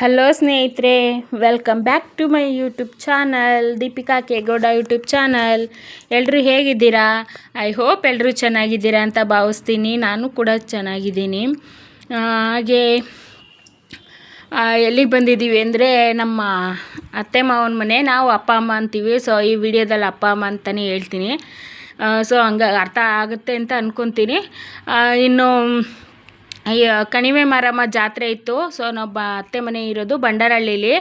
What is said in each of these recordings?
Hello ಸ್ನೇಹಿತರೆ. Welcome back to my YouTube channel Deepika Kegowda YouTube channel ಎಲ್ಲರೂ ಹೇಗಿದ್ದೀರಾ? I hope ಎಲ್ಲರೂ ಚೆನ್ನಾಗಿದ್ದೀರಾ ಅಂತ ಭಾವಿಸ್ತೀನಿ. ನಾನು ಕೂಡ ಚೆನ್ನಾಗಿದ್ದೀನಿ. ಹಾಗೆ ಎಲ್ಲಿಗೆ ಬಂದಿದ್ದೀವಿ ಅಂದರೆ ನಮ್ಮ ಅತ್ತೆ ಮಾವನ ಮನೆ, ನಾವು ಅಪ್ಪ, ಅಮ್ಮ ಅಂತೀವಿ. ಸೊ ಈ ವಿಡಿಯೋದಲ್ಲಿ ಅಪ್ಪ, ಅಮ್ಮ ಅಂತಲೇ ಹೇಳ್ತೀನಿ. ಸೊ ಹಂಗ ಅರ್ಥ ಆಗುತ್ತೆ ಅಂತ ಅಂದ್ಕೊತೀನಿ ಇನ್ನು ಕಣಿವೆ ಮಾರಮ್ಮ ಜಾತ್ರೆ ಇತ್ತು. ಸೊ ನಮ್ಮ ಅತ್ತೆ ಮನೆ ಇರೋದು ಬಂಡಾರಹಳ್ಳಿಲಿ.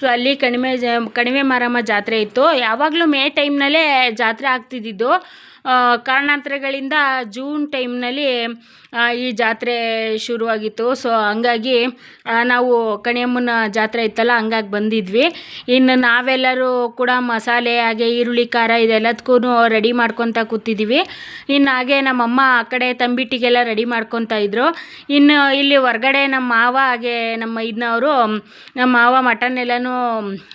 ಸೊ ಅಲ್ಲಿ ಕಣಿವೆ ಜ ಕಣಿವೆ ಮಾರಮ್ಮ ಜಾತ್ರೆ ಇತ್ತು. ಯಾವಾಗಲೂ ಮೇ ಟೈಮ್ನಲ್ಲೇ ಜಾತ್ರೆ ಆಗ್ತಿದ್ದಿದ್ದು. ಕಾರಣಾಂತರಗಳಿಂದ ಜೂನ್ ಟೈಮ್ನಲ್ಲಿ ಈ ಜಾತ್ರೆ ಶುರುವಾಗಿತ್ತು. ಸೊ ಹಂಗಾಗಿ ನಾವು ಕಣಿಯಮ್ಮನ ಜಾತ್ರೆ ಇತ್ತಲ್ಲ, ಹಂಗಾಗಿ ಬಂದಿದ್ವಿ. ಇನ್ನು ನಾವೆಲ್ಲರೂ ಕೂಡ ಮಸಾಲೆ, ಹಾಗೆ ಈರುಳ್ಳಿ, ಖಾರ ಇದೆಲ್ಲದಕ್ಕೂ ರೆಡಿ ಮಾಡ್ಕೊತ ಕೂತಿದ್ದೀವಿ. ಇನ್ನು ಹಾಗೆ ನಮ್ಮಮ್ಮ ಆ ಕಡೆ ತಂಬಿಟ್ಟಿಗೆಲ್ಲ ರೆಡಿ ಮಾಡ್ಕೊತಾ ಇದ್ರು. ಇನ್ನು ಇಲ್ಲಿ ಹೊರ್ಗಡೆ ನಮ್ಮ ಮಾವ ಹಾಗೆ ನಮ್ಮ ಇದನ್ನವರು ನಮ್ಮ ಮಾವ ಮಟನ್ ಎಲ್ಲನೂ,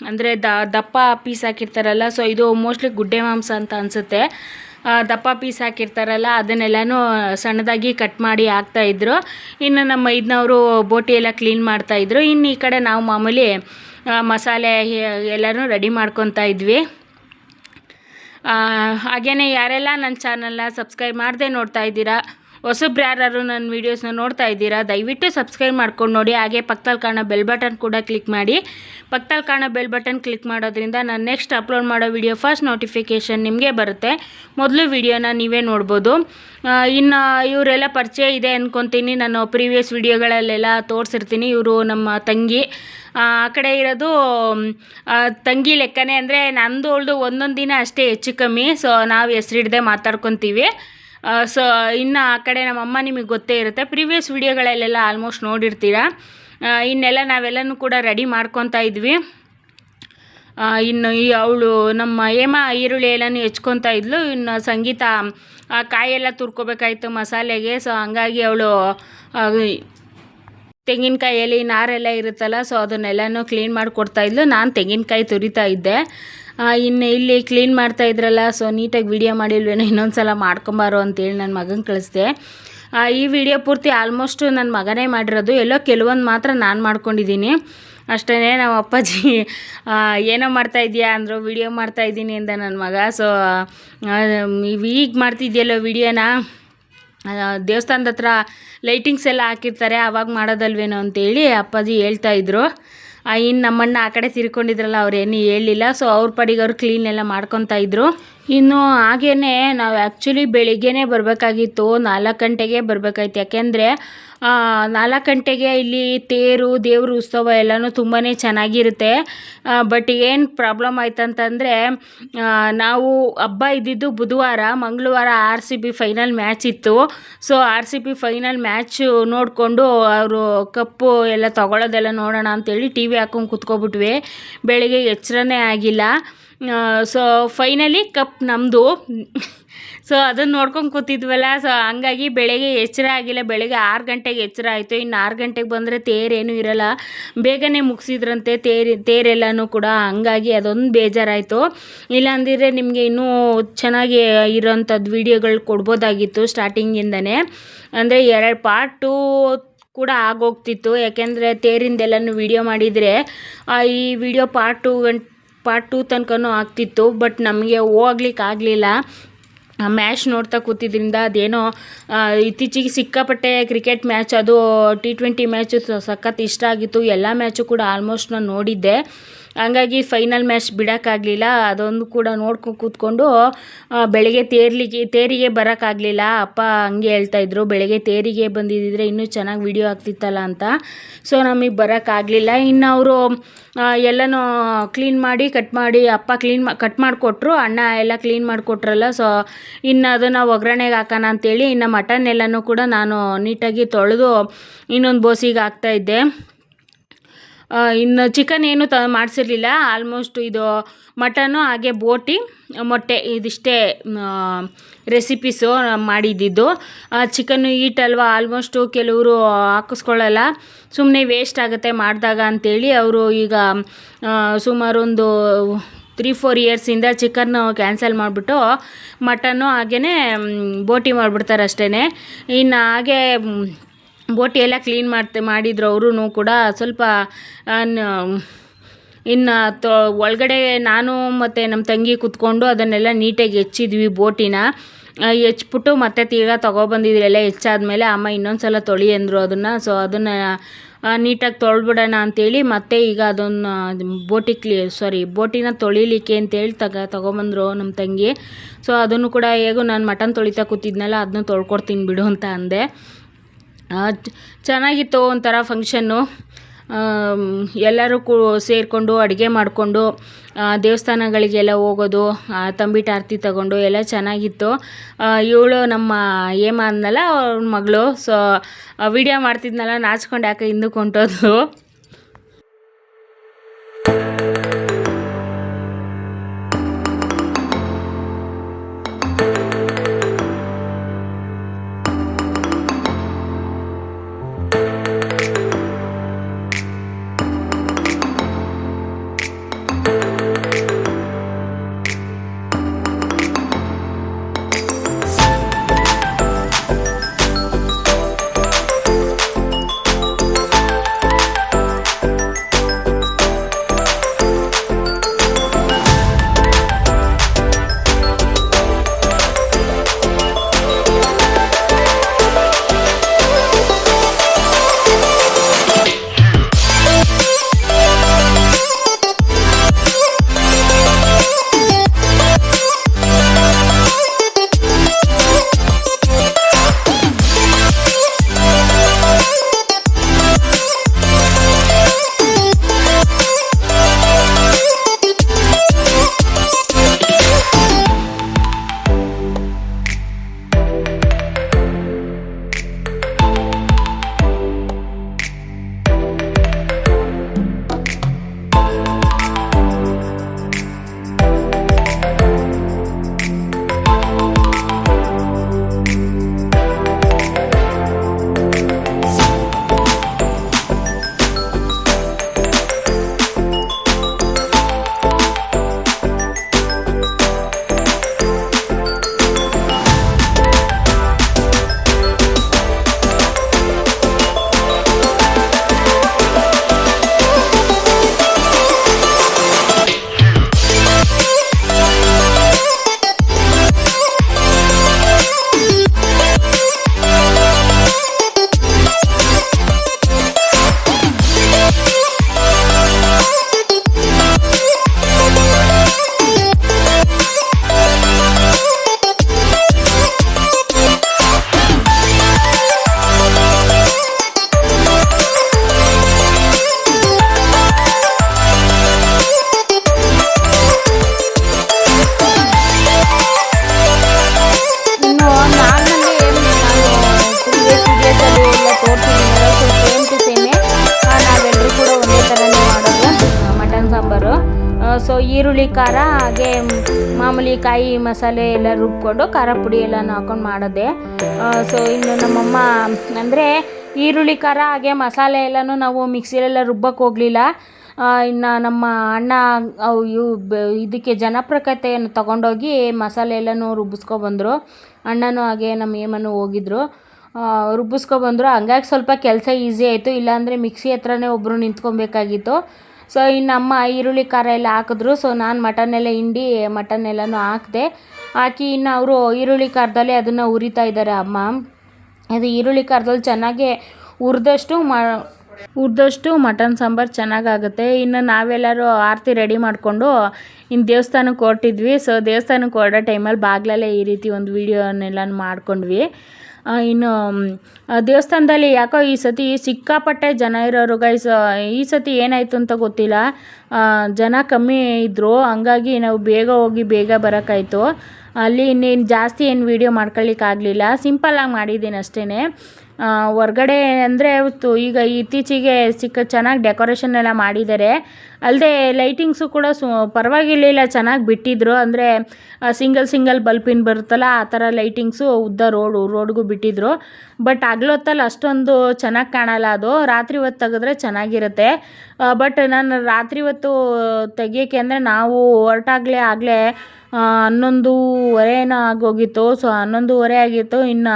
ಅಂದರೆ ದಪ್ಪ ಪೀಸ್ ಹಾಕಿರ್ತಾರಲ್ಲ ಸೊ ಇದು ಮೋಸ್ಟ್ಲಿ ಗುಡ್ಡೆ ಮಾಂಸ ಅಂತ ಅನಿಸುತ್ತೆ. ದಪ್ಪ ಪೀಸ್ ಹಾಕಿರ್ತಾರಲ್ಲ, ಅದನ್ನೆಲ್ಲನೂ ಸಣ್ಣದಾಗಿ ಕಟ್ ಮಾಡಿ ಹಾಕ್ತಾಯಿದ್ರು ಇನ್ನು ನಮ್ಮ ಇದನ್ನವರು ಬೋಟಿ ಎಲ್ಲ ಕ್ಲೀನ್ ಮಾಡ್ತಾಯಿದ್ರು ಇನ್ನು ಈ ಕಡೆ ನಾವು ಮಾಮೂಲಿ ಮಸಾಲೆ ಎಲ್ಲನೂ ರೆಡಿ ಮಾಡ್ಕೊತಾ ಇದ್ವಿ. ಹಾಗೆಯೇ ಯಾರೆಲ್ಲ ನನ್ನ ಚಾನಲ್ನ ಸಬ್ಸ್ಕ್ರೈಬ್ ಮಾಡದೆ ನೋಡ್ತಾ ಇದ್ದೀರಾ ಹೊಸಬ್ರು ಯಾರು ನನ್ನ ವೀಡಿಯೋಸ್ನ ನೋಡ್ತಾ ಇದ್ದೀರಾ, ದಯವಿಟ್ಟು ಸಬ್ಸ್ಕ್ರೈಬ್ ಮಾಡ್ಕೊಂಡು ನೋಡಿ. ಹಾಗೆ ಪಕ್ಕದಲ್ಲಿ ಕಾಣೋ ಬೆಲ್ ಬಟನ್ ಕೂಡ ಕ್ಲಿಕ್ ಮಾಡಿ. ಪಕ್ಕದಲ್ಲಿ ಕಾಣೋ ಬೆಲ್ ಬಟನ್ ಕ್ಲಿಕ್ ಮಾಡೋದ್ರಿಂದ ನಾನು ನೆಕ್ಸ್ಟ್ ಅಪ್ಲೋಡ್ ಮಾಡೋ ವಿಡಿಯೋ ಫಸ್ಟ್ ನೋಟಿಫಿಕೇಷನ್ ನಿಮಗೆ ಬರುತ್ತೆ. ಮೊದಲು ವಿಡಿಯೋನ ನೀವೇ ನೋಡ್ಬೋದು. ಇನ್ನು ಇವರೆಲ್ಲ ಪರಿಚಯ ಇದೆ ಅಂದ್ಕೊತೀನಿ ನಾನು ಪ್ರೀವಿಯಸ್ ವೀಡಿಯೋಗಳಲ್ಲೆಲ್ಲ ತೋರಿಸಿರ್ತೀನಿ. ಇವರು ನಮ್ಮ ತಂಗಿ. ಆ ಕಡೆ ಇರೋದು ತಂಗಿ ಲೆಕ್ಕನೇ ಅಂದರೆ ನಂದು ಉಳ್ದು ಒಂದೊಂದು ದಿನ ಅಷ್ಟೇ ಹೆಚ್ಚು ಕಮ್ಮಿ. ಸೊ ನಾವು ಹೆಸ್ರಿಡ್ದೆ ಮಾತಾಡ್ಕೊತೀವಿ. ಸೊ ಇನ್ನು ಆ ಕಡೆ ನಮ್ಮಮ್ಮ ನಿಮಗೆ ಗೊತ್ತೇ ಇರುತ್ತೆ. ಪ್ರೀವಿಯಸ್ ವಿಡಿಯೋಗಳಲ್ಲೆಲ್ಲ ಆಲ್ಮೋಸ್ಟ್ ನೋಡಿರ್ತೀರ. ಇನ್ನೆಲ್ಲ ನಾವೆಲ್ಲನೂ ಕೂಡ ರೆಡಿ ಮಾಡ್ಕೊತಾ ಇದ್ವಿ. ಇನ್ನು ಈ ಅವಳು ನಮ್ಮ ಹೇಮ ಈರುಳ್ಳಿ ಎಲ್ಲನೂ ಹೆಚ್ಕೊತಾ ಇದ್ಲು. ಇನ್ನು ಸಂಗೀತ ಕಾಯೆಲ್ಲ ತುರ್ಕೋಬೇಕಾಯ್ತು ಮಸಾಲೆಗೆ. ಸೊ ಹಂಗಾಗಿ ಅವಳು ತೆಂಗಿನಕಾಯಲ್ಲಿ ನಾರೆಲ್ಲ ಇರುತ್ತಲ್ಲ ಸೊ ಅದನ್ನೆಲ್ಲನೂ ಕ್ಲೀನ್ ಮಾಡಿಕೊಡ್ತಾ ಇದ್ಲು. ನಾನು ತೆಂಗಿನಕಾಯಿ ತುರಿತಾ ಇದ್ದೆ. ಇನ್ನು ಇಲ್ಲಿ ಕ್ಲೀನ್ ಮಾಡ್ತಾ ಇದ್ರಲ್ಲ ಸೊ ನೀಟಾಗಿ ವಿಡಿಯೋ ಮಾಡಿಲ್ವೇನೋ ಇನ್ನೊಂದು ಸಲ ಮಾಡ್ಕೊಂಬಾರೋ ಅಂತೇಳಿ ನನ್ನ ಮಗನ ಕಳಿಸ್ದೆ. ಈ ವಿಡಿಯೋ ಪೂರ್ತಿ ಆಲ್ಮೋಸ್ಟು ನನ್ನ ಮಗನೇ ಮಾಡಿರೋದು. ಎಲ್ಲೋ ಕೆಲವೊಂದು ಮಾತ್ರ ನಾನು ಮಾಡ್ಕೊಂಡಿದ್ದೀನಿ. ಅಷ್ಟೇ ನಮ್ಮ ಅಪ್ಪಾಜಿ ಏನೋ ಮಾಡ್ತಾ ಇದೀಯಾ ಅಂದರು ವಿಡಿಯೋ ಮಾಡ್ತಾ ಇದ್ದೀನಿ ಅಂದ ನನ್ನ ಮಗ. ಸೊ ಈಗ ಮಾಡ್ತಿದ್ಯಲ್ಲೋ ವಿಡಿಯೋನ ದೇವಸ್ಥಾನದ ಹತ್ರ ಲೈಟಿಂಗ್ಸ್ ಎಲ್ಲ ಹಾಕಿರ್ತಾರೆ ಆವಾಗ ಮಾಡೋದಲ್ವೇನೋ ಅಂತೇಳಿ ಅಪ್ಪಾಜಿ ಹೇಳ್ತಾ ಇದ್ರು. ಇನ್ನು ನಮ್ಮಣ್ಣ ಆ ಕಡೆ ತಿರ್ಕೊಂಡಿದ್ರಲ್ಲ ಅವ್ರೇನು ಹೇಳಿಲ್ಲ. ಸೊ ಅವ್ರ ಪಾಡಿಗೆ ಅವ್ರು ಕ್ಲೀನ್ ಎಲ್ಲ ಮಾಡ್ಕೊತಾ ಇದ್ರು. ಇನ್ನು ಹಾಗೇ ನಾವು ಆ್ಯಕ್ಚುಲಿ ಬೆಳಿಗ್ಗೆನೇ ಬರಬೇಕಾಗಿತ್ತು, ನಾಲ್ಕು ಗಂಟೆಗೆ ಬರಬೇಕಾಯ್ತು. ಯಾಕೆಂದರೆ ನಾಲ್ಕು ಗಂಟೆಗೆ ಇಲ್ಲಿ ತೇರು, ದೇವ್ರ ಉತ್ಸವ ಎಲ್ಲನೂ ತುಂಬಾ ಚೆನ್ನಾಗಿರುತ್ತೆ. ಬಟ್ ಏನು ಪ್ರಾಬ್ಲಮ್ ಆಯ್ತಂತಂದರೆ ನಾವು ಹಬ್ಬ ಇದ್ದಿದ್ದು ಬುಧವಾರ, ಮಂಗಳವಾರ R C B final match ಇತ್ತು. So R C B final match ನೋಡಿಕೊಂಡು ಅವರು ಕಪ್ಪು ಎಲ್ಲ ತಗೊಳ್ಳೋದೆಲ್ಲ ನೋಡೋಣ ಅಂತೇಳಿ ಟಿ ವಿ ಹಾಕೊಂಡು ಕುತ್ಕೊಬಿಟ್ವಿ. ಬೆಳಿಗ್ಗೆ ಎಚ್ಚರನೇ ಆಗಿಲ್ಲ. ಸೊ ಫೈನಲಿ ಕಪ್ ನಮ್ಮದು ಸೊ ಅದನ್ನು ನೋಡ್ಕೊಂಡು ಕೂತಿದ್ವಲ್ಲ ಸೊ ಹಂಗಾಗಿ ಬೆಳಗ್ಗೆ ಎಚ್ಚರ ಆಗಿಲ್ಲ, ಬೆಳಗ್ಗೆ ಆರು ಗಂಟೆಗೆ ಎಚ್ಚರ ಆಯಿತು. ಇನ್ನು ಆರು ಗಂಟೆಗೆ ಬಂದರೆ ತೇರೇನೂ ಇರಲ್ಲ. ಬೇಗನೆ ಮುಗಿಸಿದ್ರಂತೆ ತೇರು, ತೇರೆಲ್ಲನೂ ಕೂಡ, ಹಂಗಾಗಿ ಅದೊಂದು ಬೇಜಾರಾಯಿತು. ಇಲ್ಲಾಂದಿದ್ರೆ ನಿಮಗೆ ಇನ್ನೂ ಚೆನ್ನಾಗಿ ಇರೋಂಥದ್ದು ವೀಡಿಯೋಗಳು ಕೊಡ್ಬೋದಾಗಿತ್ತು ಸ್ಟಾರ್ಟಿಂಗಿಂದನೇ. ಅಂದರೆ ಎರಡು ಪಾರ್ಟು ಕೂಡ ಆಗೋಗ್ತಿತ್ತು. ಯಾಕೆಂದರೆ ತೇರಿಂದೆಲ್ಲನೂ ವಿಡಿಯೋ ಮಾಡಿದರೆ ಈ ವಿಡಿಯೋ ಪಾರ್ಟ್ ಟು ಗಂಟ್ ಪಾರ್ಟ್ ಟೂ ತನಕನೂ ಆಗ್ತಿತ್ತು ಬಟ್ ನಮಗೆ ಹೋಗ್ಲಿಕ್ಕೆ ಆಗಲಿಲ್ಲ. ಮ್ಯಾಚ್ ನೋಡ್ತಾ ಕೂತಿದ್ರಿಂದ ಅದೇನೋ ಇತ್ತೀಚೆಗೆ ಸಿಕ್ಕಾಪಟ್ಟೆ ಕ್ರಿಕೆಟ್ ಮ್ಯಾಚ್ ಅದು ಟಿ ಟ್ವೆಂಟಿ ಮ್ಯಾಚು ಸಖತ್ ಇಷ್ಟ ಆಗಿತ್ತು. ಎಲ್ಲ ಮ್ಯಾಚು ಕೂಡ ಆಲ್ಮೋಸ್ಟ್ ನಾನು ನೋಡಿದ್ದೆ. ಹಂಗಾಗಿ ಫೈನಲ್ ಮ್ಯಾಚ್ ಬಿಡೋಕ್ಕಾಗಲಿಲ್ಲ. ಅದೊಂದು ಕೂಡ ನೋಡ್ಕೊಂಡು ಕೂತ್ಕೊಂಡು ಬೆಳಗ್ಗೆ ತೇರ್ಲಿಗೆ, ತೇರಿಗೆ ಬರೋಕ್ಕಾಗಲಿಲ್ಲ. ಅಪ್ಪ ಹಂಗೆ ಹೇಳ್ತಾಯಿದ್ರು ಬೆಳಗ್ಗೆ ತೇರಿಗೆ ಬಂದಿದ್ದಿದ್ರೆ ಇನ್ನೂ ಚೆನ್ನಾಗಿ ವಿಡಿಯೋ ಆಗ್ತಿತ್ತಲ್ಲ ಅಂತ. ಸೊ ನಮಗೆ ಬರೋಕ್ಕಾಗಲಿಲ್ಲ. ಇನ್ನು ಅವರು ಎಲ್ಲನೂ ಕ್ಲೀನ್ ಮಾಡಿ ಕಟ್ ಮಾಡಿ, ಅಪ್ಪ ಕ್ಲೀನ್ ಮಾ ಕಟ್ ಮಾಡಿಕೊಟ್ರು, ಅಣ್ಣ ಎಲ್ಲ ಕ್ಲೀನ್ ಮಾಡಿಕೊಟ್ರಲ್ಲ. ಸೊ ಇನ್ನು ಅದನ್ನು ಒಗ್ಗರಣೆಗೆ ಹಾಕೋಣ ಅಂತೇಳಿ, ಇನ್ನು ಮಟನ್ ಎಲ್ಲನೂ ಕೂಡ ನಾನು ನೀಟಾಗಿ ತೊಳೆದು ಇನ್ನೊಂದು ಬೋಸಿಗೆ ಹಾಕ್ತಾಯಿದ್ದೆ ಇನ್ನು ಚಿಕನ್ ಏನು ತ, ಮಾಡಿಸಿರ್ಲಿಲ್ಲ. ಆಲ್ಮೋಸ್ಟ್ ಇದು ಮಟನ್ನು ಹಾಗೆ ಬೋಟಿ, ಮೊಟ್ಟೆ ಇದಿಷ್ಟೇ ರೆಸಿಪೀಸು ಮಾಡಿದ್ದಿದ್ದು. ಚಿಕನ್ನು ಈಟ್ ಅಲ್ವಾ ಆಲ್ಮೋಸ್ಟು ಕೆಲವರು ಹಾಕಿಸ್ಕೊಳ್ಳಲ್ಲ. ಸುಮ್ಮನೆ ವೇಸ್ಟ್ ಆಗುತ್ತೆ ಮಾಡಿದಾಗ ಅಂತೇಳಿ ಅವರು ಈಗ ಸುಮಾರೊಂದು ತ್ರೀ ಫೋರ್ ಇಯರ್ಸಿಂದ ಚಿಕನ್ನು ಕ್ಯಾನ್ಸಲ್ ಮಾಡಿಬಿಟ್ಟು ಮಟನ್ನು ಹಾಗೆಯೇ ಬೋಟಿ ಮಾಡಿಬಿಡ್ತಾರೆ ಅಷ್ಟೇ ಇನ್ನು ಹಾಗೆ ಬೋಟಿ ಎಲ್ಲ ಕ್ಲೀನ್ ಮಾಡ್ತೆ ಮಾಡಿದ್ರು ಅವರೂ ಕೂಡ ಸ್ವಲ್ಪ ಇನ್ನು ತೊ, ಒಳಗಡೆ ನಾನು ಮತ್ತು ನಮ್ಮ ತಂಗಿ ಕೂತ್ಕೊಂಡು ಅದನ್ನೆಲ್ಲ ನೀಟಾಗಿ ಹೆಚ್ಚಿದ್ವಿ ಬೋಟಿನ. ಹೆಚ್ಬಿಟ್ಟು ಮತ್ತೆ ತಿರ್ಗಾ ತೊಗೊಬಂದಿದ್ವಿ ಎಲ್ಲ ಹೆಚ್ಚಾದ್ಮೇಲೆ ಅಮ್ಮ ಇನ್ನೊಂದು ಸಲ ತೊಳಿ ಅಂದರು ಅದನ್ನು. ಸೊ ಅದನ್ನು ನೀಟಾಗಿ ತೊಳ್ಬಿಡೋಣ ಅಂತೇಳಿ ಮತ್ತೆ ಈಗ ಅದನ್ನು, ಬೋಟಿ ಕ್ಲೀ ಸಾರಿ ಬೋಟಿನ ತೊಳಿಲಿಕ್ಕೆ ಅಂತೇಳಿ ತಗ, ತೊಗೊಬಂದ್ರು ನಮ್ಮ ತಂಗಿ. ಸೊ ಅದನ್ನು ಕೂಡ ಹೇಗೂ ನಾನು ಮಟನ್ ತೊಳಿತಾ ಕೂತಿದ್ನಲ್ಲ, ಅದನ್ನು ತೊಳ್ಕೊಡ್ತೀನಿ ಬಿಡು ಅಂತ ಅಂದೆ. ಚೆನ್ನಾಗಿತ್ತು ಒಂಥರ ಫಂಕ್ಷನ್ನು. ಎಲ್ಲರೂ ಕೂ, ಸೇರಿಕೊಂಡು ಅಡುಗೆ ಮಾಡಿಕೊಂಡು ದೇವಸ್ಥಾನಗಳಿಗೆಲ್ಲ ಹೋಗೋದು ತಂಬಿಟ್ಟು ಆರತಿ ತಗೊಂಡು ಎಲ್ಲ ಚೆನ್ನಾಗಿತ್ತು. ಇವಳು ನಮ್ಮ ಹೇಮ ಅಂದನಲ್ಲ ಅವ್ರ ಮಗಳು. ಸೊ ವಿಡಿಯೋ ಮಾಡ್ತಿದ್ನಲ್ಲ, ನಾಚ್ಕೊಂಡು ಯಾಕೆ ಹಿಂದಕ್ಕೆ ಹೊಂಟೋದ್ಲು? ಸೊ ಈರುಳ್ಳಿ ಖಾರ, ಹಾಗೆ ಮಾಮೂಲಿ ಕಾಯಿ ಮಸಾಲೆ ಎಲ್ಲ ರುಬ್ಕೊಂಡು ಖಾರ ಪುಡಿ ಎಲ್ಲನೂ ಹಾಕೊಂಡು ಮಾಡೋದೆ. ಸೊ ಇನ್ನು ನಮ್ಮಮ್ಮ ಅಂದರೆ ಈರುಳ್ಳಿ ಖಾರ, ಹಾಗೆ ಮಸಾಲೆ ಎಲ್ಲನೂ ನಾವು ಮಿಕ್ಸಿಲೆಲ್ಲ ರುಬ್ಬಕ್ಕೆ ಹೋಗಲಿಲ್ಲ. ಇನ್ನು ನಮ್ಮ ಅಣ್ಣ ಇವು ಇದಕ್ಕೆ ಜನಪ್ರಕತೆಯನ್ನು ತಗೊಂಡೋಗಿ ಮಸಾಲೆ ಎಲ್ಲನೂ ರುಬ್ಬಿಸ್ಕೊಬಂದರು ಅಣ್ಣನೂ ಹಾಗೆ ನಮ್ಮ ಹೇಮನು ಹೋಗಿದ್ರು. ರುಬ್ಬಿಸ್ಕೊಬಂದರು ಹಂಗಾಗಿ ಸ್ವಲ್ಪ ಕೆಲಸ ಈಸಿ ಆಯಿತು. ಇಲ್ಲಾಂದರೆ ಮಿಕ್ಸಿ ಹತ್ರನೇ ಒಬ್ಬರು ನಿಂತ್ಕೊಬೇಕಾಗಿತ್ತು. ಸೊ ಇನ್ನು ಅಮ್ಮ ಈರುಳ್ಳಿ ಖಾರ ಎಲ್ಲ ಹಾಕಿದ್ರು. ಸೊ ನಾನು ಮಟನ್ ಎಲ್ಲ, ಹಿಂಡಿ ಮಟನ್ ಎಲ್ಲನೂ ಹಾಕಿದೆ. ಹಾಕಿ ಇನ್ನು ಅವರು ಈರುಳ್ಳಿ ಖಾರದಲ್ಲೇ ಅದನ್ನು ಉರಿತಾ ಇದ್ದಾರೆ ಅಮ್ಮ. ಅದು ಈರುಳ್ಳಿ ಖಾರದಲ್ಲಿ ಚೆನ್ನಾಗಿ ಹುರಿದಷ್ಟು ಮ, ಹುರಿದಷ್ಟು ಮಟನ್ ಸಾಂಬಾರು ಚೆನ್ನಾಗಾಗುತ್ತೆ. ಇನ್ನು ನಾವೆಲ್ಲರೂ ಆರತಿ ರೆಡಿ ಮಾಡಿಕೊಂಡು ಇನ್ನು ದೇವಸ್ಥಾನಕ್ಕೆ ಹೊರಟಿದ್ವಿ. ಸೊ ದೇವಸ್ಥಾನಕ್ಕೆ ಹೊರಡೋ ಟೈಮಲ್ಲಿ ಬಾಗ್ಲಲ್ಲೇ ಈ ರೀತಿ ಒಂದು ವೀಡಿಯೋನೆಲ್ಲ ಮಾಡ್ಕೊಂಡ್ವಿ. ಇನ್ನು ದೇವಸ್ಥಾನದಲ್ಲಿ ಯಾಕೋ ಈ ಸತಿ ಸಿಕ್ಕಾಪಟ್ಟೆ ಜನ ಇರೋರು ಗೈಸ್ ಈ ಸತಿ ಏನಾಯಿತು ಅಂತ ಗೊತ್ತಿಲ್ಲ. ಜನ ಕಮ್ಮಿ ಇದ್ದರು ಹಂಗಾಗಿ ನಾವು ಬೇಗ ಹೋಗಿ ಬೇಗ ಬರೋಕ್ಕಾಯ್ತು. ಅಲ್ಲಿ ಇನ್ನೇನು ಜಾಸ್ತಿ ಏನು ವೀಡಿಯೋ ಮಾಡ್ಕೊಳ್ಳಿಕ್ಕಾಗಲಿಲ್ಲ ಸಿಂಪಲ್ಲಾಗಿ ಮಾಡಿದ್ದೀನಿ ಅಷ್ಟೇ ಹೊರ್ಗಡೆ ಅಂದರೆ ಈಗ ಇತ್ತೀಚೆಗೆ ಸಿಕ್ಕ ಚೆನ್ನಾಗಿ ಡೆಕೋರೇಷನ್ ಎಲ್ಲ ಮಾಡಿದ್ದಾರೆ ಅಲ್ಲದೆ ಲೈಟಿಂಗ್ಸು ಕೂಡ ಸು ಪರವಾಗಿರ್ಲಿಲ್ಲ ಚೆನ್ನಾಗಿ ಬಿಟ್ಟಿದ್ರು. ಅಂದರೆ ಸಿಂಗಲ್ ಸಿಂಗಲ್ ಬಲ್ಪಿನ ಬರುತ್ತಲ್ಲ, ಆ ಥರ ಲೈಟಿಂಗ್ಸು ಉದ್ದ ರೋಡು ರೋಡ್ಗೂ ಬಿಟ್ಟಿದ್ರು. ಬಟ್ ಹಗ್ಲೊತ್ತಲ್ಲಿ ಅಷ್ಟೊಂದು ಚೆನ್ನಾಗಿ ಕಾಣಲ್ಲ ಅದು. ರಾತ್ರಿ ಹೊತ್ತು ತೆಗೆದ್ರೆ ಚೆನ್ನಾಗಿರುತ್ತೆ. ಬಟ್ ನಾನು ರಾತ್ರಿ ಹೊತ್ತು ತೆಗಿಯೋಕ್ಕೆ ಅಂದರೆ ನಾವು ಹೊರಟಾಗಲೇ ಆಗಲೇ ಹನ್ನೊಂದೂವರೆ ಏನೋ ಆಗೋಗಿತ್ತು. ಸೊ ಹನ್ನೊಂದೂವರೆ ಆಗಿತ್ತು. ಇನ್ನು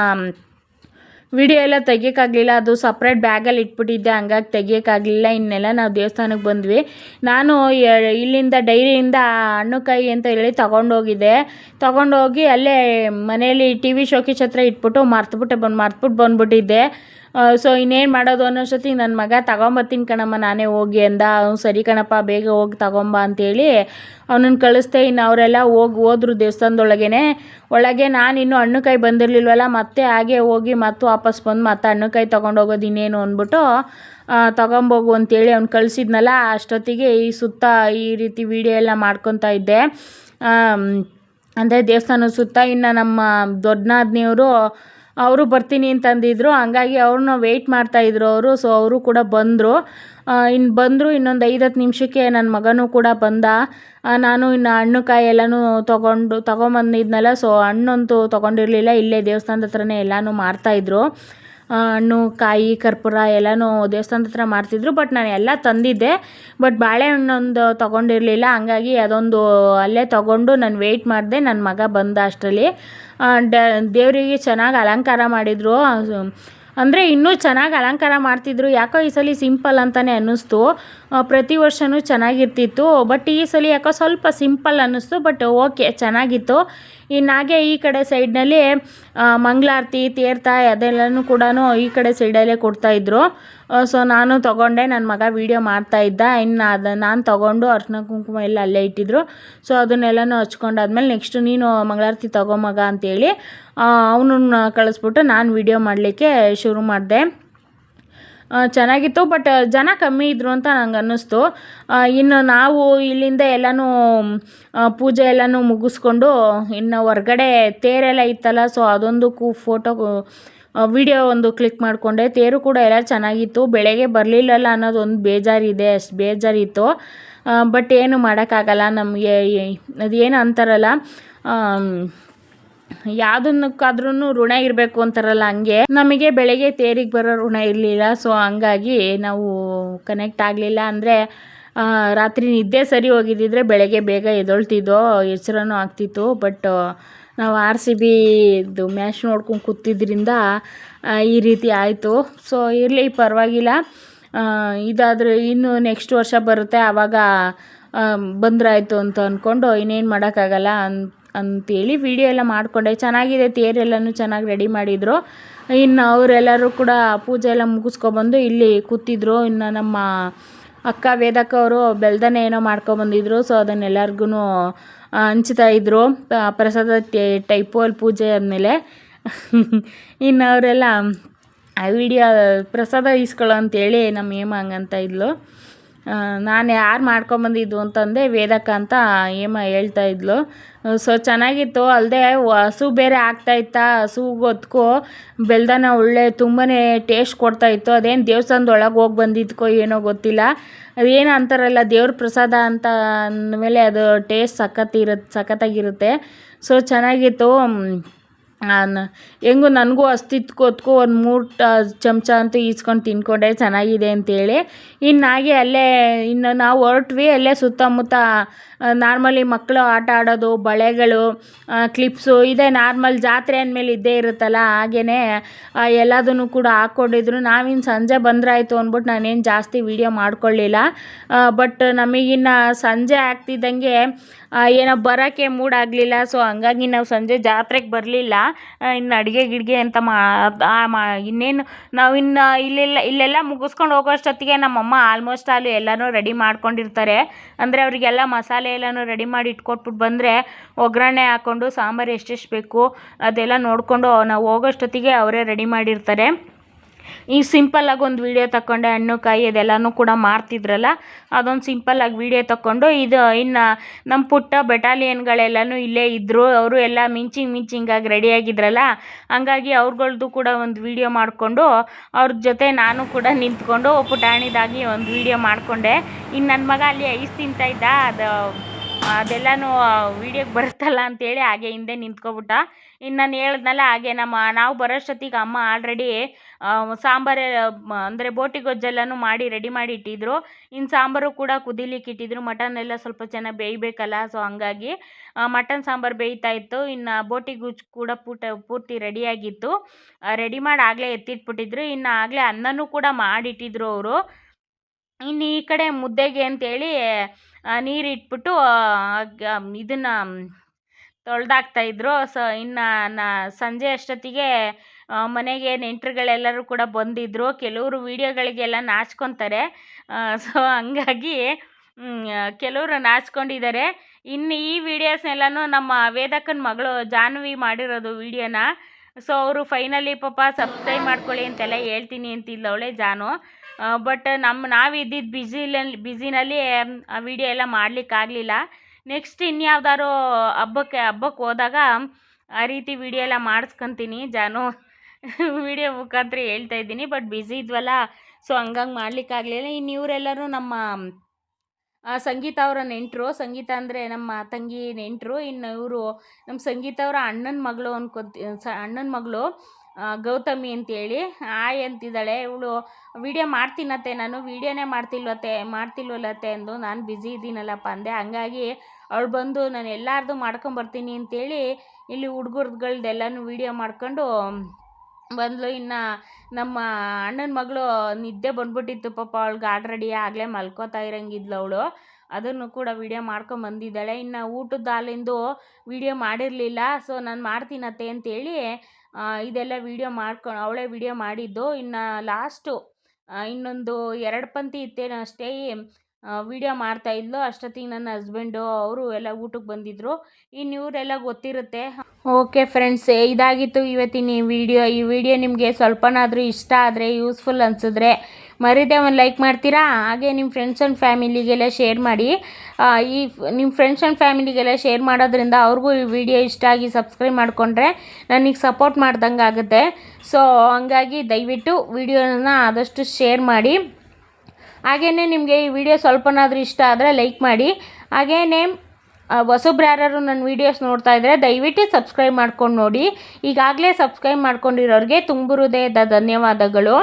ವಿಡಿಯೋ ಎಲ್ಲ ತೆಗಿಯೋಕ್ಕಾಗಲಿಲ್ಲ. ಅದು ಸಪ್ರೇಟ್ ಬ್ಯಾಗಲ್ಲಿ ಇಟ್ಬಿಟ್ಟಿದ್ದೆ. ಹಂಗಾಗಿ ತೆಗಿಯೋಕ್ಕಾಗಲಿಲ್ಲ. ಇನ್ನೆಲ್ಲ ನಾವು ದೇವಸ್ಥಾನಕ್ಕೆ ಬಂದ್ವಿ. ನಾನು ಇಲ್ಲಿಂದ, ಡೈರಿಯಿಂದ ಕೈ ಅಂತ ಹೇಳಿ ತೊಗೊಂಡೋಗಿದ್ದೆ. ತೊಗೊಂಡೋಗಿ ಅಲ್ಲೇ ಮನೇಲಿ ಟಿ ವಿ ಶೋಕಿ ಹತ್ರ ಇಟ್ಬಿಟ್ಟು ಮರ್ತುಬಿಟ್ಟೆ ಬಂದು, ಮರ್ತ್ಬಿಟ್ಟು ಬಂದ್ಬಿಟ್ಟಿದ್ದೆ. ಸೊ ಇನ್ನೇನು ಮಾಡೋದು ಅನ್ನೋಷ್ಟೊತ್ತಿಗೆ ನನ್ನ ಮಗ ತಗೊಂಬರ್ತೀನಿ ಕಣಮ್ಮ, ನಾನೇ ಹೋಗಿ ಅಂದ. ಅವ್ನು ಸರಿ ಕಣಪ್ಪ, ಬೇಗ ಹೋಗಿ ತಗೊಂಬ ಅಂತೇಳಿ ಅವನನ್ನು ಕಳಿಸ್ದೆ. ಇನ್ನು ಅವರೆಲ್ಲ ಹೋಗಿ ಹೋದ್ರು ದೇವಸ್ಥಾನದೊಳಗೇನೆ. ಒಳಗೆ ನಾನು ಇನ್ನೂ ಹಣ್ಣುಕಾಯಿ ಬಂದಿರಲಿಲ್ವಲ್ಲ, ಮತ್ತೆ ಹಾಗೆ ಹೋಗಿ ಮತ್ತೆ ವಾಪಸ್ ಬಂದು ಮತ್ತೆ ಹಣ್ಣುಕಾಯಿ ತೊಗೊಂಡೋಗೋದು ಇನ್ನೇನು ಅಂದ್ಬಿಟ್ಟು ತೊಗೊಂಬೋಗು ಅಂತೇಳಿ ಅವ್ನು ಕಳಿಸಿದ್ನಲ್ಲ. ಅಷ್ಟೊತ್ತಿಗೆ ಈ ಸುತ್ತ ಈ ರೀತಿ ವಿಡಿಯೋ ಎಲ್ಲ ಮಾಡ್ಕೊತಾ ಇದ್ದೆ. ಅಂದರೆ ದೇವಸ್ಥಾನದ ಸುತ್ತ ಇನ್ನು ನಮ್ಮ ದೊಡ್ಡನಾದ್ನಿಯವರು ಅವರು ಬರ್ತೀನಿ ಅಂತಂದಿದ್ರು ಹಂಗಾಗಿ ಅವ್ರನ್ನ ವೆಯ್ಟ್ ಮಾಡ್ತಾಯಿದ್ರು ಅವರು. ಸೊ ಅವರು ಕೂಡ ಬಂದರು. ಇನ್ನು ಬಂದರು ಇನ್ನೊಂದು ಐದು ಹತ್ತು ನಿಮಿಷಕ್ಕೆ ನನ್ನ ಮಗನೂ ಕೂಡ ಬಂದ. ನಾನು ಇನ್ನು ಹಣ್ಣು ಕಾಯಿ ಎಲ್ಲನೂ ತೊಗೊಂಡು, ತೊಗೊಂಬಂದಿದ್ನಲ್ಲ. ಸೊ ಹಣ್ಣಂತೂ ತೊಗೊಂಡಿರಲಿಲ್ಲ. ಇಲ್ಲೇ ದೇವಸ್ಥಾನದ ಹತ್ರನೇ ಎಲ್ಲನೂ ಮಾರ್ತಾಯಿದ್ರು ಹಣ್ಣು, ಕಾಯಿ, ಕರ್ಪೂರ ಎಲ್ಲನೂ ದೇವಸ್ಥಾನದ ಹತ್ರ ಮಾರ್ತಿದ್ರು ಬಟ್ ನಾನು ಎಲ್ಲ ತಂದಿದ್ದೆ. ಬಟ್ ಬಾಳೆಹಣ್ಣೊಂದು ತೊಗೊಂಡಿರಲಿಲ್ಲ, ಹಂಗಾಗಿ ಅದೊಂದು ಅಲ್ಲೇ ತೊಗೊಂಡು ನಾನು ವೆಯ್ಟ್ ಮಾಡಿದೆ ನನ್ನ ಮಗ ಬಂದ ಅಷ್ಟರಲ್ಲಿ. ದೇವರಿಗೆ ಚೆನ್ನಾಗಿ ಅಲಂಕಾರ ಮಾಡಿದರು. ಅಂದರೆ ಇನ್ನೂ ಚೆನ್ನಾಗಿ ಅಲಂಕಾರ ಮಾಡ್ತಿದ್ರು. ಯಾಕೋ ಈ ಸಲ ಸಿಂಪಲ್ ಅಂತಲೇ ಅನ್ನಿಸ್ತು. ಪ್ರತಿ ವರ್ಷವೂ ಚೆನ್ನಾಗಿರ್ತಿತ್ತು. ಬಟ್ ಈ ಸಲ ಯಾಕೋ ಸ್ವಲ್ಪ ಸಿಂಪಲ್ ಅನ್ನಿಸ್ತು ಬಟ್ ಓಕೆ ಚೆನ್ನಾಗಿತ್ತು. ಇನ್ನು ಹಾಗೆ ಈ ಕಡೆ ಸೈಡ್ನಲ್ಲಿ ಮಂಗಳಾರತಿ ತೀರ್ಥ ಅದೆಲ್ಲನೂ ಕೂಡ ಈ ಕಡೆ ಸೈಡಲ್ಲೇ ಕೊಡ್ತಾಯಿದ್ರು ಸೊ ನಾನು ತೊಗೊಂಡೆ ನನ್ನ ಮಗ ವೀಡಿಯೋ ಮಾಡ್ತಾ ಇದ್ದ. ಇನ್ನು ಅದು, ನಾನು ತೊಗೊಂಡು ಅರ್ಶಿನ ಕುಂಕುಮ ಎಲ್ಲ ಅಲ್ಲೇ ಇಟ್ಟಿದ್ರು. ಸೊ ಅದನ್ನೆಲ್ಲನೂ ಹಚ್ಕೊಂಡಾದ್ಮೇಲೆ ನೆಕ್ಸ್ಟ್ ನೀನು ಮಂಗಳಾರತಿ ತಗೋ ಮಗ ಅಂತೇಳಿ ಅವನನ್ನ ಕಳಿಸ್ಬಿಟ್ಟು ನಾನು ವೀಡಿಯೋ ಮಾಡಲಿಕ್ಕೆ ಶುರು ಮಾಡಿದೆ. ಚೆನ್ನಾಗಿತ್ತು ಬಟ್ ಜನ ಕಮ್ಮಿ ಇದ್ದರು ಅಂತ ನಂಗೆ ಅನ್ನಿಸ್ತು. ಇನ್ನು ನಾವು ಇಲ್ಲಿಂದ ಎಲ್ಲನೂ ಪೂಜೆ ಎಲ್ಲನೂ ಮುಗಿಸ್ಕೊಂಡು ಇನ್ನು ಹೊರ್ಗಡೆ ತೇರೆಲ್ಲ ಇತ್ತಲ್ಲ ಸೊ ಅದೊಂದು ಕು ಫೋಟೋ ವಿಡಿಯೋ ಒಂದು ಕ್ಲಿಕ್ ಮಾಡಿಕೊಂಡೆ. ತೇರು ಕೂಡ ಎಲ್ಲ ಚೆನ್ನಾಗಿತ್ತು. ಬೆಳಗ್ಗೆ ಬರಲಿಲ್ಲಲ್ಲ ಅನ್ನೋದು ಒಂದು ಬೇಜಾರಿದೆ, ಅಷ್ಟು ಬೇಜಾರಿತ್ತು. ಬಟ್ ಏನು ಮಾಡೋಕ್ಕಾಗಲ್ಲ ನಮಗೆ ಅದೇನು ಅಂತಾರಲ್ಲ ಯಾವುದನ್ನಕ್ಕಾದ್ರೂ ಋಣ ಇರಬೇಕು ಅಂತಾರಲ್ಲ ಹಂಗೆ. ನಮಗೆ ಬೆಳಗ್ಗೆ ತೇರಿಗೆ ಬರೋ ಋಣ ಇರಲಿಲ್ಲ. ಸೊ ಹಂಗಾಗಿ ನಾವು ಕನೆಕ್ಟ್ ಆಗಲಿಲ್ಲ. ಅಂದರೆ ರಾತ್ರಿ ನಿದ್ದೆ ಸರಿ ಹೋಗಿದ್ದಿದ್ರೆ ಬೆಳಗ್ಗೆ ಬೇಗ ಎದೊಳ್ತಿದ್ದೋ ಎಚ್ಚರನೂ ಆಗ್ತಿತ್ತು. ಬಟ್ ನಾವು ಆರ್ ಸಿ ಬಿದು ಮ್ಯಾಚ್ ನೋಡ್ಕೊಂಡು ಕೂತಿದ್ರಿಂದ ಈ ರೀತಿ ಆಯಿತು. ಸೊ ಇರಲಿ, ಪರವಾಗಿಲ್ಲ. ಇದಾದರೆ ಇನ್ನು ನೆಕ್ಸ್ಟ್ ವರ್ಷ ಬರುತ್ತೆ. ಆವಾಗ ಬಂದ್ರಾಯ್ತು ಅಂತ ಅಂದ್ಕೊಂಡು ಇನ್ನೇನು ಮಾಡೋಕ್ಕಾಗಲ್ಲ ಅನ್ ಅಂತೇಳಿ ವಿಡಿಯೋ ಎಲ್ಲ ಮಾಡಿಕೊಂಡೆ. ಚೆನ್ನಾಗಿದೆ ತೇರೆಲ್ಲನೂ ಚೆನ್ನಾಗಿ ರೆಡಿ ಮಾಡಿದರು. ಇನ್ನು ಅವರೆಲ್ಲರೂ ಕೂಡ ಪೂಜೆ ಎಲ್ಲ ಮುಗಿಸ್ಕೊಬಂದು ಇಲ್ಲಿ ಕೂತಿದ್ರು. ಇನ್ನು ನಮ್ಮ ಅಕ್ಕ ವೇದಕ್ಕ ಅವರು ಬೆಲ್ದನೆ ಏನೋ ಮಾಡ್ಕೊಬಂದಿದ್ರು ಸೊ ಅದನ್ನೆಲ್ಲರಿಗೂ ಹಂಚ್ತಾ ಇದ್ದರು ಪ್ರಸಾದ ಟೈಪು ಅಲ್ಲಿ ಪೂಜೆ ಆದಮೇಲೆ. ಇನ್ನು ಅವರೆಲ್ಲ, ಆ ವಿಡಿಯೋ ಪ್ರಸಾದ ಇಸ್ಕೊಳ್ಳೋ ಅಂತೇಳಿ ನಮ್ಮ ಹೇಮ ಹಂಗಂತ ಇದ್ಲು. ನಾನು ಯಾರು ಮಾಡ್ಕೊಂಬಂದಿದ್ದು ಅಂತಂದೆ ವೇದಕ್ಕ ಅಂತ ಹೇಮ ಹೇಳ್ತಾ ಇದ್ಲು. ಸೊ ಚೆನ್ನಾಗಿತ್ತು. ಅಲ್ಲದೆ ಹಸು ಬೇರೆ ಆಗ್ತಾ ಇತ್ತ ಹಸು ಹೊತ್ಕೋ ಬೆಲ್ದನ ಒಳ್ಳೆ ತುಂಬಾ ಟೇಸ್ಟ್ ಕೊಡ್ತಾ ಇತ್ತು. ಅದೇನು ದೇವಸ್ಥಾನದೊಳಗೆ ಹೋಗಿ ಬಂದಿದ್ಕೋ ಏನೋ ಗೊತ್ತಿಲ್ಲ. ಅದೇನು ಅಂತಾರಲ್ಲ, ದೇವ್ರ ಪ್ರಸಾದ ಅಂತ ಅಂದಮೇಲೆ ಅದು ಟೇಸ್ಟ್ ಸಖತ್ತಿರುತ್ತೆ ಸಖತ್ತಾಗಿರುತ್ತೆ. ಸೊ ಚೆನ್ನಾಗಿತ್ತು. ನಾನು, ಹೆಂಗು ನನಗೂ ಹೊತ್ಕೊ ಒಂದು ಮೂರು ಚಮಚ ಅಂತೂ ಈಸ್ಕೊಂಡು ತಿನ್ಕೊಂಡೆ, ಚೆನ್ನಾಗಿದೆ ಅಂತೇಳಿ. ಇನ್ನು ಹಾಗೆ ಅಲ್ಲೇ ಇನ್ನು ನಾವು ಹೊರಟ್ವಿ, ಅಲ್ಲೇ ಸುತ್ತಮುತ್ತ ನಾರ್ಮಲಿ ಮಕ್ಕಳು ಆಟ ಆಡೋದು, ಬಳೆಗಳು ಕ್ಲಿಪ್ಸು, ಇದೆ ನಾರ್ಮಲ್ ಜಾತ್ರೆ ಅಂದಮೇಲೆ ಇದ್ದೇ ಇರುತ್ತಲ್ಲ ಹಾಗೆಯೇ ಎಲ್ಲದನ್ನು ಕೂಡ ಹಾಕ್ಕೊಂಡಿದ್ರು. ನಾವಿನ್ನು ಸಂಜೆ ಬಂದ್ರಾಯಿತು ಅಂದ್ಬಿಟ್ಟು ನಾನೇನು ಜಾಸ್ತಿ ವೀಡಿಯೋ ಮಾಡ್ಕೊಳ್ಳಿಲ್ಲ ಬಟ್ ನಮಗಿನ್ನು ಸಂಜೆ ಆಗ್ತಿದ್ದಂಗೆ ಏನೋ ಬರೋಕ್ಕೆ ಮೂಡ್ ಆಗಲಿಲ್ಲ, ಸೊ ಹಂಗಾಗಿ ನಾವು ಸಂಜೆ ಜಾತ್ರೆಗೆ ಬರಲಿಲ್ಲ. ಇನ್ನು ಅಡುಗೆ ಗಿಡ್ಗೆ ಅಂತ ಮಾ ಇನ್ನೇನು ನಾವು ಇನ್ನು ಇಲ್ಲೆಲ್ಲ ಇಲ್ಲೆಲ್ಲ ಮುಗಿಸ್ಕೊಂಡು ಹೋಗೋಷ್ಟೊತ್ತಿಗೆ ನಮ್ಮಮ್ಮ ಆಲ್ಮೋಸ್ಟ್ ಆಲ್ ಎಲ್ಲನೂ ರೆಡಿ ಮಾಡ್ಕೊಂಡಿರ್ತಾರೆ. ಅಂದರೆ ಅವರಿಗೆಲ್ಲ ಮಸಾಲೆ ಎಲ್ಲನೂ ರೆಡಿ ಮಾಡಿ ಇಟ್ಕೊಟ್ಬಿಟ್ಟು ಬಂದರೆ ಒಗ್ಗರಣೆ ಹಾಕ್ಕೊಂಡು ಸಾಂಬಾರು ಎಷ್ಟೆಷ್ಟು ಬೇಕು ಅದೆಲ್ಲ ನೋಡಿಕೊಂಡು ನಾವು ಹೋಗೋಷ್ಟೊತ್ತಿಗೆ ಅವರೇ ರೆಡಿ ಮಾಡಿರ್ತಾರೆ. ಈ ಸಿಂಪಲ್ಲಾಗಿ ಒಂದು ವೀಡಿಯೋ ತಗೊಂಡೆ ಹಣ್ಣು, ಕಾಯಿ ಅದೆಲ್ಲನೂ ಕೂಡ ಮಾರ್ತಿದ್ರಲ್ಲ, ಅದೊಂದು ಸಿಂಪಲ್ಲಾಗಿ ವೀಡಿಯೋ ತಗೊಂಡು ಇದು ಇನ್ನು ನಮ್ಮ ಪುಟ್ಟ ಬೆಟಾಲಿಯನ್ಗಳೆಲ್ಲನೂ ಇಲ್ಲೇ ಇದ್ದರು ಅವರು ಎಲ್ಲ ಮಿಂಚಿಂಗ್ ಮಿಂಚಿಂಗಾಗಿ ರೆಡಿಯಾಗಿದ್ರಲ್ಲ ಹಂಗಾಗಿ ಅವ್ರಗಳ್ದು ಕೂಡ ಒಂದು ವೀಡಿಯೋ ಮಾಡಿಕೊಂಡು, ಅವ್ರ ಜೊತೆ ನಾನು ಕೂಡ ನಿಂತ್ಕೊಂಡು ಪುಟಾಣಿದಾಗಿ ಒಂದು ವೀಡಿಯೋ ಮಾಡಿಕೊಂಡೆ. ಇನ್ನು ನನ್ನ ಮಗ ಅಲ್ಲಿ ಐಸ್ ತಿಂತಾ ಇದ್ದ, ಅದು ಅದೆಲ್ಲನೂ ವೀಡಿಯೋಗೆ ಬರುತ್ತಲ್ಲ ಅಂತೇಳಿ ಹಾಗೆ ಹಿಂದೆ ನಿಂತ್ಕೊಬಿಟ್ಟ. ಇನ್ನು ನಾನು ಹೇಳಿದ್ನಲ್ಲ ಹಾಗೆ ನಮ್ಮ, ನಾವು ಬರೋಷ್ಟೊತ್ತಿಗೆ ಅಮ್ಮ ಆಲ್ರೆಡಿ ಸಾಂಬಾರು ಅಂದರೆ ಬೋಟಿ ಗೊಜ್ಜೆಲ್ಲನೂ ಮಾಡಿ ರೆಡಿ ಮಾಡಿ ಇಟ್ಟಿದ್ರು. ಇನ್ನು ಸಾಂಬಾರು ಕೂಡ ಕುದಿಲಿಕ್ಕೆ ಇಟ್ಟಿದ್ರು. ಮಟನ್ ಎಲ್ಲ ಸ್ವಲ್ಪ ಚೆನ್ನಾಗಿ ಬೇಯಬೇಕಲ್ಲ ಸೊ ಹಂಗಾಗಿ ಮಟನ್ ಸಾಂಬಾರು ಬೇಯ್ತಾ ಇತ್ತು. ಇನ್ನು ಬೋಟಿ ಗುಜ್ ಕೂಡ ಪೂಟ, ಪೂರ್ತಿ ರೆಡಿಯಾಗಿತ್ತು ರೆಡಿ ಮಾಡಿ ಆಗಲೇ ಎತ್ತಿಟ್ಬಿಟ್ಟಿದ್ರು. ಇನ್ನು ಆಗಲೇ ಅನ್ನನೂ ಕೂಡ ಮಾಡಿಟ್ಟಿದ್ರು ಅವರು. ಇನ್ನು ಈ ಕಡೆ ಮುದ್ದೆಗೆ ಅಂತೇಳಿ ನೀರು ಇಟ್ಬಿಟ್ಟು ಇದನ್ನು ತೊಳೆದಾಕ್ತಾಯಿದ್ರು ಸೊ, ಇನ್ನು ನಾ, ಸಂಜೆ ಅಷ್ಟೊತ್ತಿಗೆ ಮನೆಗೆ ನೆಂಟರುಗಳೆಲ್ಲರೂ ಕೂಡ ಬಂದಿದ್ದರು ಕೆಲವರು ವೀಡಿಯೋಗಳಿಗೆಲ್ಲ ನಾಚ್ಕೊತಾರೆ. ಸೊ, ಹಂಗಾಗಿ ಕೆಲವರು ನಾಚ್ಕೊಂಡಿದ್ದಾರೆ. ಇನ್ನು ಈ ವೀಡಿಯೋಸ್ನೆಲ್ಲನೂ ನಮ್ಮ ವೇದಕ್ಕನ ಮಗಳು ಜಾನ್ವಿ ಮಾಡಿರೋದು ವೀಡಿಯೋನ. ಸೊ, ಅವರು ಫೈನಲಿ ಪಾಪ ಸಬ್ಸ್ಕ್ರೈಬ್ ಮಾಡ್ಕೊಳ್ಳಿ ಅಂತೆಲ್ಲ ಹೇಳ್ತೀನಿ ಅಂತಿದ್ದವಳೆ ಜಾನು. ಬಟ್ ನಮ್ಮ ನಾವು ಇದ್ದಿದ್ದು ಬ್ಯುಸಿನಲ್ಲಿ ಆ ವಿಡಿಯೋ ಎಲ್ಲ ಮಾಡಲಿಕ್ಕಾಗಲಿಲ್ಲ ನೆಕ್ಸ್ಟ್ ಇನ್ಯಾವ್ದಾದ್ರು ಹಬ್ಬಕ್ಕೆ ಹಬ್ಬಕ್ಕೆ ಹೋದಾಗ ಆ ರೀತಿ ವಿಡಿಯೋ ಎಲ್ಲ ಮಾಡಿಸ್ಕೊತೀನಿ. ಜಾನು ವಿಡಿಯೋ ಮುಖಾಂತರ ಹೇಳ್ತಾ ಇದ್ದೀನಿ ಬಟ್ ಬ್ಯುಸಿ ಇದ್ವಲ್ಲ ಸೊ ಹಂಗಂಗೆ ಮಾಡಲಿಕ್ಕಾಗಲಿಲ್ಲ ಇನ್ನು ಇವರೆಲ್ಲರೂ ನಮ್ಮ ಸಂಗೀತ ಅವರ ನೆಂಟರು. ಸಂಗೀತ ಅಂದರೆ ನಮ್ಮ ತಂಗಿ ನೆಂಟರು. ಇನ್ನು ಇವರು ನಮ್ಮ ಸಂಗೀತ ಅವರ ಅಣ್ಣನ ಮಗಳು ಅನ್ಕೊತಿ, ಸ, ಅಣ್ಣನ ಮಗಳು. ಗೌತಮಿ ಅಂತೇಳಿ. ಆಯ್ ಅಂತಿದ್ದಾಳೆ. ಇವಳು, ವೀಡಿಯೋ ಮಾಡ್ತೀನತ್ತೆ ನಾನು. ವೀಡಿಯೋನೇ ಮಾಡ್ತಿಲ್ವತ್ತೆ, ಮಾಡ್ತಿಲ್ವಲ್ಲತ್ತೆ ಅಂದು ನಾನು ಬ್ಯುಸಿ ಇದ್ದೀನಲ್ಲಪ್ಪ ಅಂದೆ. ಹಂಗಾಗಿ ಅವಳು ಬಂದು, ನಾನು ಎಲ್ಲಾರ್ದು ಮಾಡ್ಕೊಂಬರ್ತೀನಿ ಅಂತೇಳಿ ಇಲ್ಲಿ ಹುಡುಗರ್ಗಳ್ದೆಲ್ಲನೂ ವೀಡಿಯೋ ಮಾಡ್ಕೊಂಡು ಬಂದಳು ಇನ್ನು ನಮ್ಮ ಅಣ್ಣನ ಮಗಳು ನಿದ್ದೆ ಬಂದ್ಬಿಟ್ಟಿತ್ತು. ಪಾಪ ಅವಳಿಗೆ ಆಲ್ರೆಡಿ ಆಗಲೇ ಮಲ್ಕೋತಾ ಇರೋಂಗಿದ್ಲು ಅವಳು. ಅದನ್ನು ಕೂಡ ವೀಡಿಯೋ ಮಾಡ್ಕೊಂಬಂದಿದ್ದಾಳೆ. ಇನ್ನು ಊಟದ ಹಾಲಿಂದು ವೀಡಿಯೋ ಮಾಡಿರಲಿಲ್ಲ. ಸೊ, ನಾನು ಮಾಡ್ತೀನತ್ತೆ ಅಂತೇಳಿ ಇದೆಲ್ಲ ವೀಡಿಯೋ ಮಾಡ್ಕೊಂಡು ಅವಳೇ ವೀಡಿಯೋ ಮಾಡಿದ್ದು. ಇನ್ನು ಲಾಸ್ಟು ಇನ್ನೊಂದು ಎರಡು ಪಂತಿ ಇತ್ತೇನೋ ಅಷ್ಟೇ ವೀಡಿಯೋ ಮಾಡ್ತಾಯಿದ್ಲು ಅಷ್ಟೊತ್ತಿಗೆ ನನ್ನ ಹಸ್ಬೆಂಡು ಅವರು ಎಲ್ಲ ಊಟಕ್ಕೆ ಬಂದಿದ್ದರು ಇನ್ನು ಇವರೆಲ್ಲ ಗೊತ್ತಿರುತ್ತೆ. ಓಕೆ ಫ್ರೆಂಡ್ಸ್ ಇದಾಗಿತ್ತು ಇವತ್ತಿನ ಈ ವಿಡಿಯೋ ಈ ವಿಡಿಯೋ ನಿಮಗೆ ಸ್ವಲ್ಪನಾದರೂ ಇಷ್ಟ ಆದರೆ ಯೂಸ್ಫುಲ್ ಅನಿಸಿದ್ರೆ ಮರಿದೆ ಒಂದು ಲೈಕ್ ಮಾಡ್ತೀರಾ? ಹಾಗೆ ನಿಮ್ಮ ಫ್ರೆಂಡ್ಸ್ ಆ್ಯಂಡ್ ಫ್ಯಾಮಿಲಿಗೆಲ್ಲ ಶೇರ್ ಮಾಡಿ. ಈ ನಿಮ್ಮ ಫ್ರೆಂಡ್ಸ್ ಆ್ಯಂಡ್ ಫ್ಯಾಮಿಲಿಗೆಲ್ಲ ಶೇರ್ ಮಾಡೋದ್ರಿಂದ ಅವ್ರಿಗೂ ಈ ವಿಡಿಯೋ ಇಷ್ಟ ಆಗಿ ಸಬ್ಸ್ಕ್ರೈಬ್ ಮಾಡಿಕೊಂಡ್ರೆ ನನಗೆ ಸಪೋರ್ಟ್ ಮಾಡ್ದಂಗೆ ಆಗುತ್ತೆ. ಸೊ ಹಂಗಾಗಿ ದಯವಿಟ್ಟು ವಿಡಿಯೋನ ಆದಷ್ಟು ಶೇರ್ ಮಾಡಿ. ಹಾಗೆಯೇ ನಿಮಗೆ ಈ ವಿಡಿಯೋ ಸ್ವಲ್ಪನಾದರೂ ಇಷ್ಟ ಆದರೆ ಲೈಕ್ ಮಾಡಿ. ಹಾಗೆಯೇ ಹೊಸಬ್ರು ನನ್ನ ವೀಡಿಯೋಸ್ ನೋಡ್ತಾ ಇದ್ದರೆ ದಯವಿಟ್ಟು ಸಬ್ಸ್ಕ್ರೈಬ್ ಮಾಡ್ಕೊಂಡು ನೋಡಿ. ಈಗಾಗಲೇ ಸಬ್ಸ್ಕ್ರೈಬ್ ಮಾಡ್ಕೊಂಡಿರೋರಿಗೆ ತುಂಬ ಹೃದಯದ ಧನ್ಯವಾದಗಳು.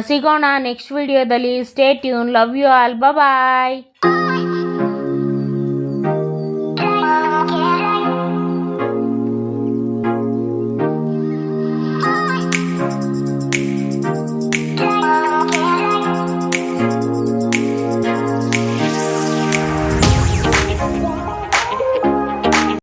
ಸಿಗೋಣ ನೆಕ್ಸ್ಟ್ ವಿಡಿಯೋದಲ್ಲಿ stay tune love you all bye